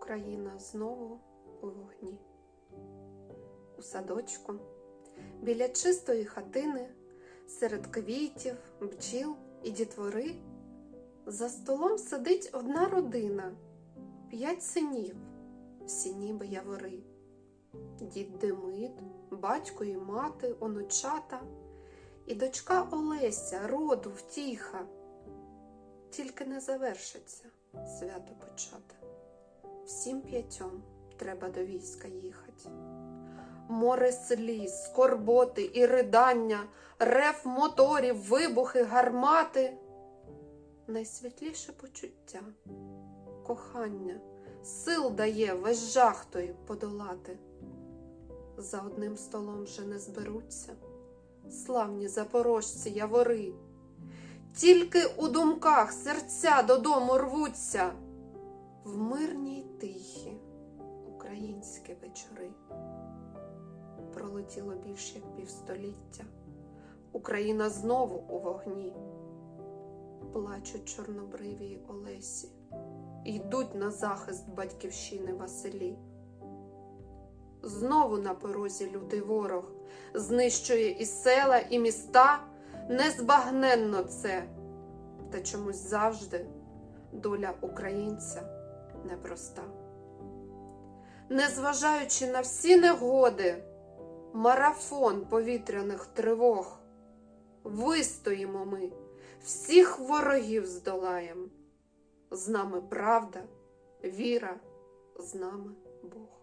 Україна знову у вогні. У садочку, біля чистої хатини, серед квітів, бджіл і дітвори, за столом сидить одна родина, п'ять синів, всі ніби явори. Дід Демид, батько і мати, онучата, і дочка Олеся, роду втіха. Тільки не завершиться свято почати. Всім п'ятьом треба до війська їхать. Море сліз, скорботи і ридання, рев моторів, вибухи, гармати. Найсвітліше почуття, кохання, сил дає весь жах той подолати. За одним столом вже не зберуться, славні запорожці явори. Тільки у думках серця додому рвуться в мирні й тихі українські вечори. Пролетіло більш як півстоліття. Україна знову у вогні. Плачуть чорнобриві Олесі, йдуть на захист батьківщини Василі. Знову на порозі лютий ворог знищує і села, і міста. Незбагненно це, та чомусь завжди доля українця непроста. Незважаючи на всі негоди, марафон повітряних тривог, вистоїмо ми, всіх ворогів здолаєм. З нами правда, віра, з нами Бог.